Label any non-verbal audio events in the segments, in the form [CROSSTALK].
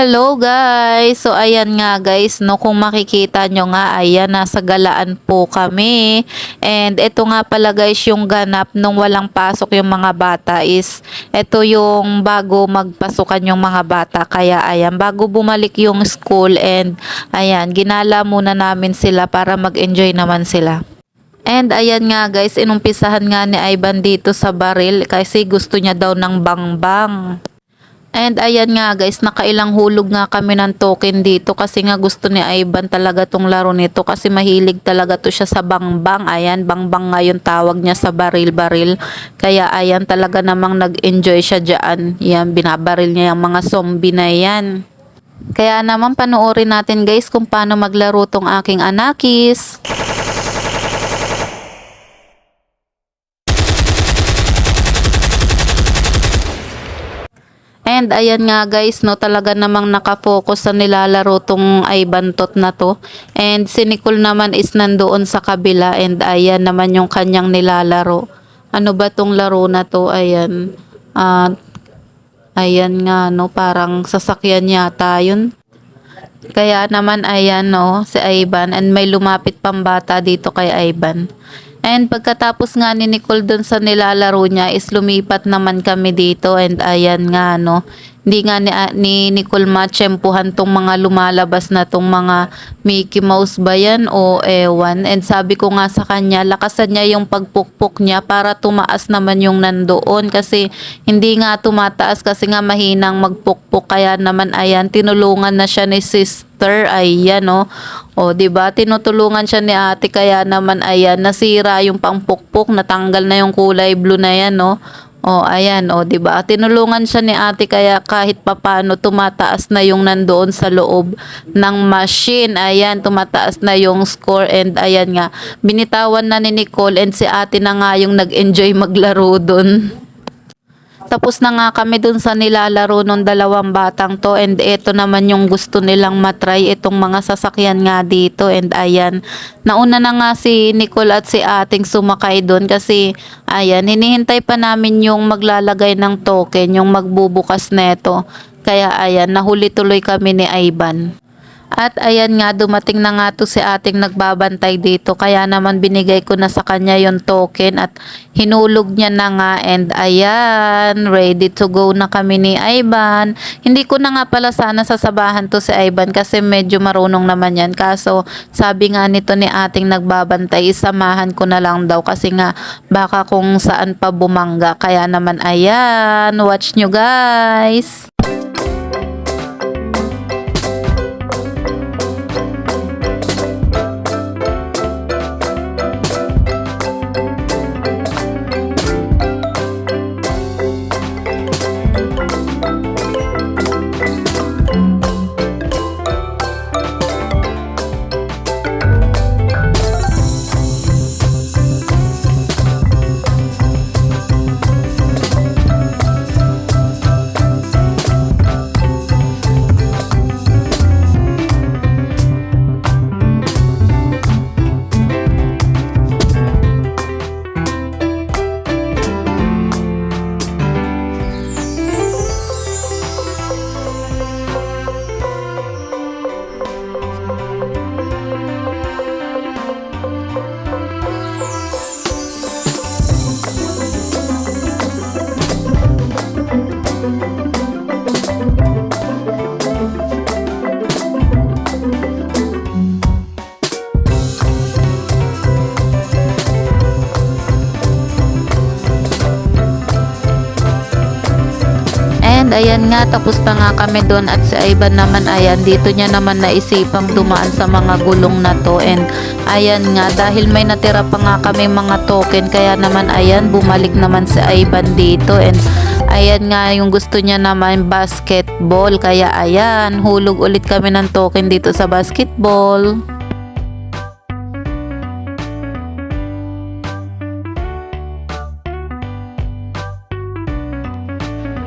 Hello guys! So ayan nga guys, no kung makikita nyo nga, ayan nasa galaan po kami. And ito nga pala guys yung ganap nung walang pasok yung mga bata is ito yung bago magpasukan yung mga bata. Kaya ayan, bago bumalik yung school and ayan, ginala muna namin sila para mag-enjoy naman sila. And ayan nga guys, inumpisahan nga ni Ivan dito sa baril kasi gusto niya daw ng bangbang. And ayan nga guys, nakailang hulog nga kami ng token dito kasi nga gusto ni Ivan talaga tong laro nito kasi mahilig talaga to siya sa bangbang. Ayan, bangbang nga yung tawag niya sa baril-baril. Kaya ayan talaga namang nag-enjoy siya dyan. Yan, binabaril niya yung mga zombie na yan. Kaya naman panoorin natin guys kung paano maglaro tong aking anakis. And ayan nga guys, no, talaga namang nakafocus sa nilalaro tong Ibantot na to. And si Nicole naman is nandoon sa kabila and ayan naman yung kanyang nilalaro. Ano ba tong laro na to? Ayan. Ah, ayan nga, no, parang sasakyan yata yun. Kaya naman ayan no, si Ivan and may lumapit pang bata dito kay Ivan. And pagkatapos nga ni Nicole dun sa nilalaro niya is lumipat naman kami dito and ayan nga no. Hindi nga ni, ni Nicole matsyempuhan tong mga lumalabas na tong mga Mickey Mouse ba yan o ewan. And sabi ko nga sa kanya, lakasan niya yung pagpukpok niya para tumaas naman yung nandoon kasi hindi nga tumataas kasi nga mahinang magpukpok kaya naman ayan tinulungan na siya ni sister ayan no. O, 'di ba? Tinutulungan siya ni ate kaya naman ayan nasira yung pangpukpok, natanggal na yung kulay blue na yan, no? O, ayan, o, 'di ba? Tinulungan siya ni ate kaya kahit papano tumataas na yung nandoon sa loob ng machine. Ayan, tumataas na yung score and ayan nga, binitawan na ni Nicole and si ate na nga yung nag-enjoy maglaro doon. Tapos na nga kami dun sa nilalaro ng dalawang batang to and ito naman yung gusto nilang matry itong mga sasakyan nga dito and ayan. Nauna na nga si Nicole at si ating sumakay dun kasi ayan, hinihintay pa namin yung maglalagay ng token, yung magbubukas neto. Kaya ayan, nahuli tuloy kami ni Ivan. At ayan nga, dumating na nga to si ating nagbabantay dito. Kaya naman binigay ko na sa kanya yung token at hinulog niya na nga. And ayan, ready to go na kami ni Ivan. Hindi ko na nga pala sana sasabahan to si Ivan kasi medyo marunong naman yan. Kaso sabi nga nito ni ating nagbabantay, isamahan ko na lang daw kasi nga baka kung saan pa bumangga. Kaya naman ayan, watch nyo guys. And ayan nga, tapos pa nga kami doon at si Ivan naman ayan, dito niya naman naisipang dumaan sa mga gulong na to. And ayan nga, dahil may natira pa nga kami mga token kaya naman ayan, bumalik naman si Ivan dito. And ayan nga, yung gusto niya naman basketball. Kaya ayan, hulog ulit kami ng token dito sa basketball.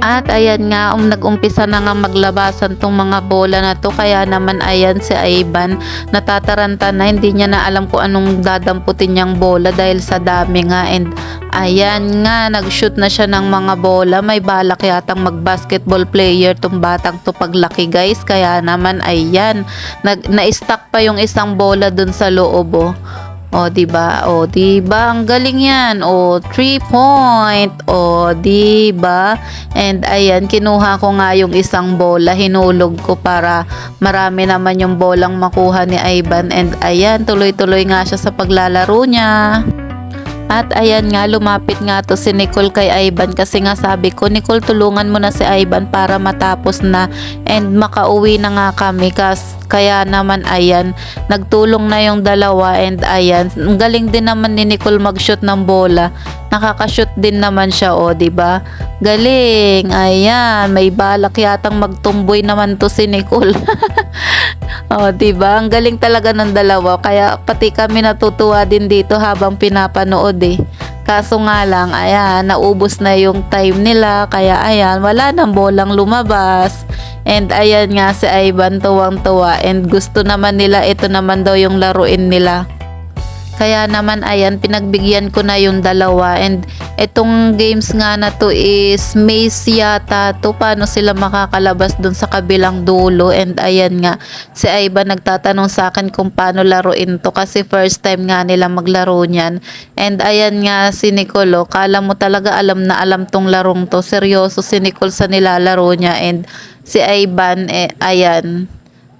At ayan nga, um, nag-umpisa na nga maglabasan tong mga bola na to. Kaya naman ayan si Ivan, natataranta na. Hindi niya na alam kung anong dadamputin niyang bola dahil sa dami nga. And Ayan nga, nag-shoot na siya ng mga bola. May balak yatang mag-basketball player tong batang to paglaki guys. Kaya naman, ayan, nag, na-stack pa yung isang bola dun sa loob oh. O, di ba? O, di ba? Ang galing yan. O, 3 point. O, di ba? And ayan, kinuha ko nga yung isang bola, hinulog ko para marami naman yung bolang makuha ni Ivan. And ayan, tuloy-tuloy nga siya sa paglalaro niya. At ayan nga, lumapit nga to si Nicole kay Ivan kasi nga sabi ko, Nicole tulungan mo na si Ivan para matapos na and makauwi na nga kami kas kaya naman ayan, nagtulong na yung dalawa and ayan, galing din naman ni Nicole mag-shoot ng bola. Nakaka-shoot din naman siya, o, di ba? Galing. Ayan, may balak yatang magtumboy naman to si Nicole. [LAUGHS] Oh, 'di ba? Ang galing talaga ng dalawa. Kaya pati kami natutuwa din dito habang pinapanood eh. Kaso nga lang, ayan, naubos na yung time nila. Kaya ayan, wala nang bolang lumabas. And ayan nga si Ivan tuwang-tuwa. And gusto naman nila, ito naman daw yung laruin nila. Kaya naman ayan, pinagbigyan ko na yung dalawa. And itong games nga na to is maze yata to. Paano sila makakalabas dun sa kabilang dulo? And ayan nga si Ivan nagtatanong sa akin kung paano laruin to kasi first time nga nila maglaro niyan. And ayan nga si Nicolo kala mo talaga alam na alam tong larong to. Seryoso si Nicole sa nilalaro niya. And si Ivan eh, ayan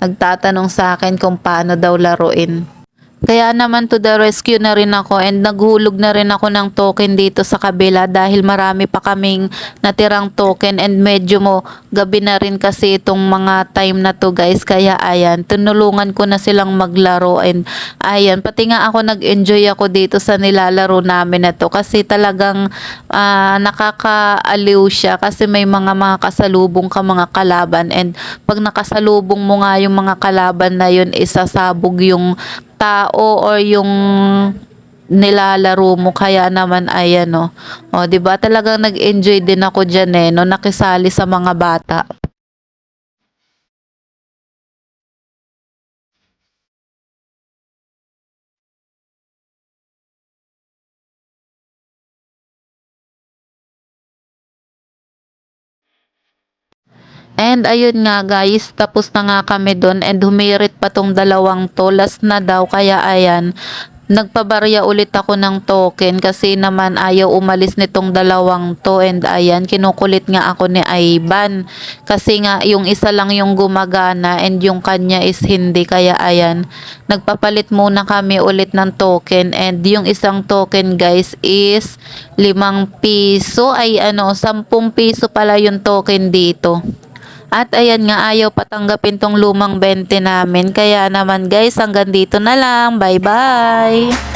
nagtatanong sa akin kung paano daw laruin kaya naman to the rescue na rin ako and naghulog na rin ako ng token dito sa kabila dahil marami pa kaming natirang token and medyo mo gabi na rin kasi itong mga time na to guys. Kaya ayan, tunulungan ko na silang maglaro and ayan, pati nga ako nag-enjoy ako dito sa nilalaro namin na to kasi talagang ah, nakakaaliw siya kasi may mga mga kasalubong ka mga kalaban and pag nakasalubong mo nga yung mga kalaban na yun isasabog yung tao or yung nilalaro mo kaya naman ayan no. O, 'di ba? Talagang nag-enjoy din ako diyan eh no nakisali sa mga bata. And ayun nga guys, tapos na nga kami doon and humirit pa tong dalawang to. Last na daw, kaya ayan, nagpabarya ulit ako ng token kasi naman ayaw umalis nitong dalawang to and ayan, kinukulit nga ako ni Ivan. Kasi nga yung isa lang yung gumagana and yung kanya is hindi. Kaya ayan, nagpapalit muna kami ulit ng token and yung isang token guys is limang piso ay ano, sampung piso pala yung token dito. At ayan nga, ayaw patanggapin tong lumang 20 namin. Kaya naman guys, hanggang dito na lang. Bye-bye!